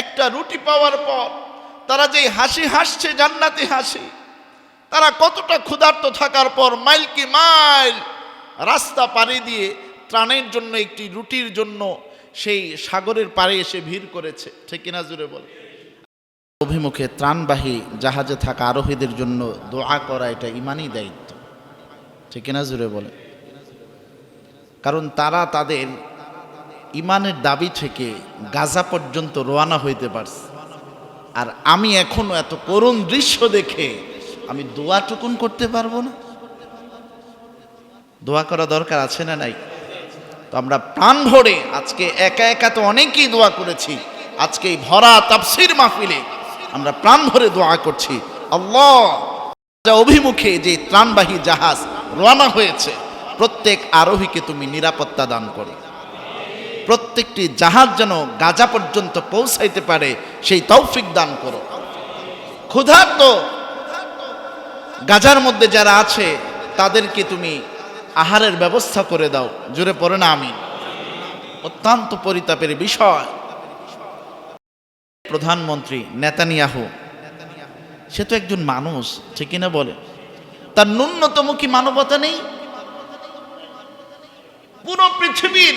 একটা রুটি পাওয়ার পর তারা যেই হাসি হাসছে, জান্নাতি হাসি, তারা কতটা ক্ষুধার্ত থাকার পর মাইল কি মাইল রাস্তা পাড়ি দিয়ে ত্রাণের জন্য একটি রুটির জন্য সেই সাগরের পাড়ে এসে ভিড় করেছে। ঠিক কিনা জুড়ে বলে। অভিমুখে ত্রাণবাহী জাহাজে থাকা আরোহীদের জন্য দোয়া করা এটা ইমানই দায়িত্ব। ঠিক কিনা জুড়ে বলে কারণ তারা তাদের ইমানের দাবি থেকে গাজা পর্যন্ত রোয়ানা হইতে পারছে। আর আমি এখনও এত করুণ দৃশ্য দেখে আমি দোয়াটুকুন করতে পারব না? দোয়া করা দরকার আছে না নাই? তো আমরা প্রাণ ভরে আজকে একা একা তো অনেকেই দোয়া করেছি। আজকে এই ভরা তাফসির মাহফিলে আমরা প্রাণ ভরে দোয়া করছি। আল্লাহ অভিমুখে যে ত্রাণবাহী জাহাজ রওনা হয়েছে, প্রত্যেক আরোহীকে তুমি নিরাপত্তা দান করো। প্রত্যেকটি জাহাজ যেন গাজা পর্যন্ত পৌঁছাইতে পারে, সেই তৌফিক দান করো। ক্ষুধার্ত গাজার মধ্যে যারা আছে, তাদেরকে তুমি আহারের ব্যবস্থা করে দাও। জুড়ে পড়ে না আমি অত্যন্ত পরিতাপের বিষয়। প্রধানমন্ত্রী নেতানিয়াহু, সে তো একজন মানুষ, ঠিক কিনা বলে? তার ন্যূনতম কি মানবতা নেই? পুরো পৃথিবীর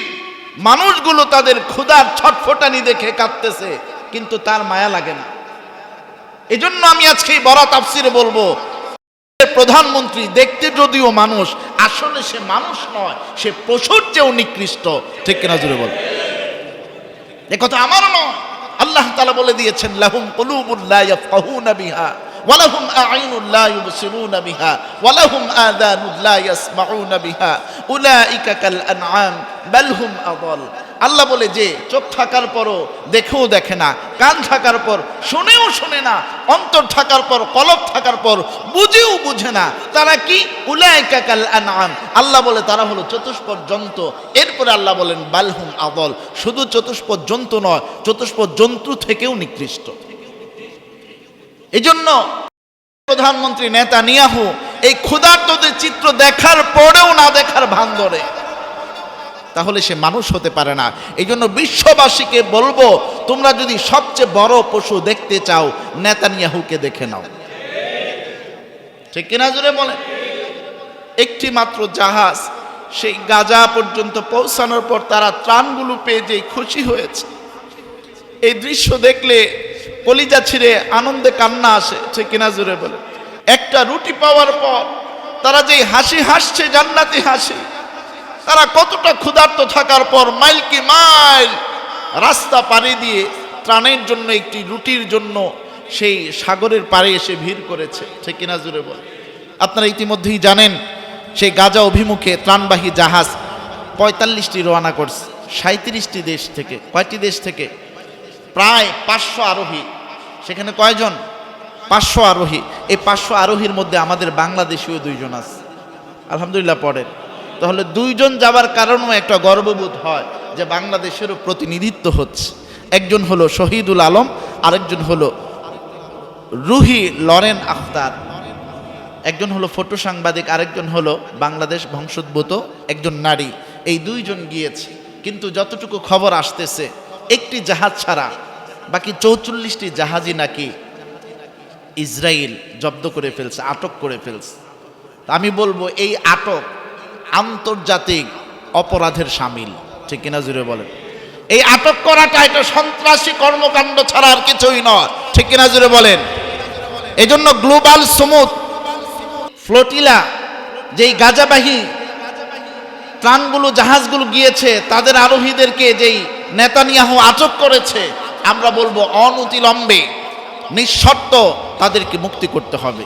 মানুষগুলো তাদের ক্ষুধার ছটফটানি দেখে কাঁদতেছে, কিন্তু তার মায়া লাগে না। এজন্য আমি আজকে বড় তাফসিরে বলব প্রধানমন্ত্রী, দেখতে যদিও মানুষ, আসলে সে মানুষ নয়, সে পশুর চেয়েও নিকৃষ্ট। ঠিক কিনা জুড়ে বল। এ কথা আমারও নয়। আল্লাহ তালা বলে দিয়েছেন, লাহুম কলুবুল্লাহ বিহা। ওয়ালাহুম আ'ইনুন লা ইউবসিরুনা বিহা, ওয়ালাহুম লা ইয়াসমাউনা বিহা, উলাইকা কাল আনআম, বাল হুম আদাল। আল্লাহ বলে যে, চোখ থাকার পরও দেখেও দেখে না, কান থাকার পর শুনেও শুনে না, অন্তর থাকার পর, কলব থাকার পর বুঝেও বুঝে না, তারা কি? আল্লাহ বলে, তারা হলো চতুষ্পদ জন্তু এরপরে আল্লাহ বলেন বালহুম আদল। শুধু চতুষ্পদ জন্তু নয় চতুষ্পদ জন্তু থেকেও নিকৃষ্ট। এজন্য প্রধানমন্ত্রী নেতা নিয়াহু এই ক্ষুধার্তদের চিত্র দেখার পরেও না দেখার ভান ধরে তাহলে সে মানুষ হতে পারে না। এই জন্য বিশ্ববাসীকে বলব, তোমরা যদি সবচেয়ে বড় পশু দেখতে চাও, নেতানিয়াহুকে দেখে নাও। ঠিক কিনা জুড়ে বলে? একটি মাত্র জাহাজ, সেই গাজা পর্যন্ত পৌঁছানোর পর তারা ত্রাণগুলো পেয়ে যেই খুশি হয়েছে। এই দৃশ্য দেখলে কলিজা ছিঁড়ে আনন্দে কান্না আসে ঠিক কিনা জুড়ে বলে। একটা রুটি পাওয়ার পর তারা যেই হাসি হাসছে, জান্নাতি হাসি, তারা কতটা ক্ষুধার্ত থাকার পর মাইল কি মাইল রাস্তা পাড়ি দিয়ে ত্রাণের জন্য, একটি রুটির জন্য সেই সাগরের পাড়ে এসে ভিড় করেছে, সে কিনা জুড়ে বলে। আপনারা ইতিমধ্যেই জানেন, সেই গাজা অভিমুখে ত্রাণবাহী জাহাজ পঁয়তাল্লিশটি রওনা করছে সাঁত্রিশটি দেশ থেকে, কয়টি দেশ থেকে? প্রায় পাঁচশো আরোহী সেখানে কয়জন? পাঁচশো আরোহী। এই পাঁচশো আরোহীর মধ্যে আমাদের বাংলাদেশীয় দুইজন আছে। আলহামদুলিল্লাহ পড়েন তাহলে দুইজন যাবার কারণেও একটা গর্ববোধ হয় যে বাংলাদেশেরও প্রতিনিধিত্ব হচ্ছে। একজন হলো শহীদুল আলম, আরেকজন হলো রুহি লরেন আখতার। একজন হলো ফটো সাংবাদিক, আরেকজন হলো বাংলাদেশ বংশোদ্ভূত একজন নারী। এই দুইজন গিয়েছে। কিন্তু যতটুকু খবর আসতেছে, একটি জাহাজ ছাড়া বাকি চৌচল্লিশটি জাহাজই নাকি ইসরায়েল জব্দ করে ফেলছে, আটক করে ফেলছে। আমি বলব, এই আটক আন্তর্জাতিক অপরাধের সামিল। ঠিক কিনা জুড়ে বলেন? এই আটক করাটা এটা সন্ত্রাসী কর্মকাণ্ড ছাড়া আর কিছুই নয়। ঠিক কিনা জুড়ে বলেন? এই জন্য গ্লোবাল সমুদ ফ্লোটিলা, যেই গাজাবাহী ত্রাণগুলো, জাহাজগুলো গিয়েছে, তাদের আরোহীদেরকে যেই নেতানিয়াহু আটক করেছে আমরা বলব অনতিলম্বে, নিঃশর্ত তাদেরকে মুক্তি করতে হবে।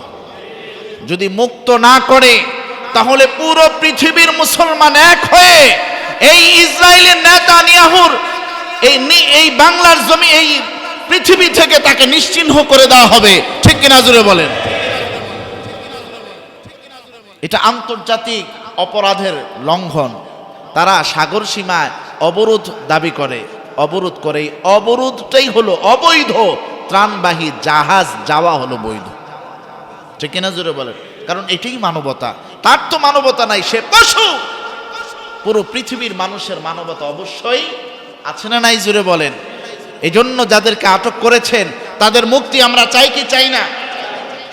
যদি মুক্ত না করে, তাহলে পুরো পৃথিবীর মুসলমান এক হয়ে এই ইসরায়েলের নেতানিয়াহুর, এই এই বাংলার জমি, এই পৃথিবী থেকে তাকে নিশ্চিহ্ন করে দেওয়া হবে। ঠিক কিনা জুড়ে বলেন? এটা আন্তর্জাতিক অপরাধের লঙ্ঘন। তারা সাগর সীমায় অবরোধ দাবি করে। অবরোধ করে, অবরোধটাই হলো অবৈধ। ত্রাণবাহী জাহাজ যাওয়া হলো বৈধ। ঠিক কিনা জোরে বলেন? কারণ এটাই মানবতা। তার তো মানবতা নাই, সে পশু। পুরো পৃথিবীর মানুষের মানবতা অবশ্যই আছে না নাই জুড়ে বলেন? এই জন্য যাদেরকে আটক করেছেন, তাদের মুক্তি আমরা চাই কি চাই না?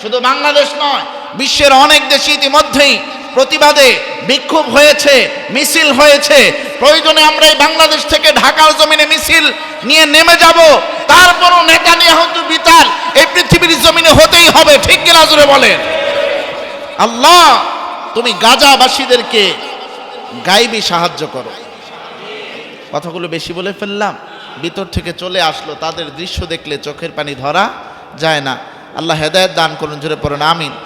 শুধু বাংলাদেশ নয়, বিশ্বের অনেক দেশে ইতিমধ্যেই প্রতিবাদে বিক্ষোভ হয়েছে, মিছিল হয়েছে। প্রয়োজনে আমরা এই বাংলাদেশ থেকে ঢাকার জমিনে মিছিল নিয়ে নেমে যাব। তারপরও নেতা নিয়ে হয়তো বিতাল, এই পৃথিবীর জমিনে হতেই হবে, ঠিক কিনা জোরে বলেন? আল্লাহ, তুমি গাজাবাসীদেরকে গাইবি সাহায্য করো। কথাগুলো বেশি বলে ফেললাম, ভিতর থেকে চলে আসলো, তাদের দৃশ্য দেখলে চোখের পানি ধরা যায় না। আল্লাহ হেদায়ত দান করুন, জোরে পড়েন, আমিন।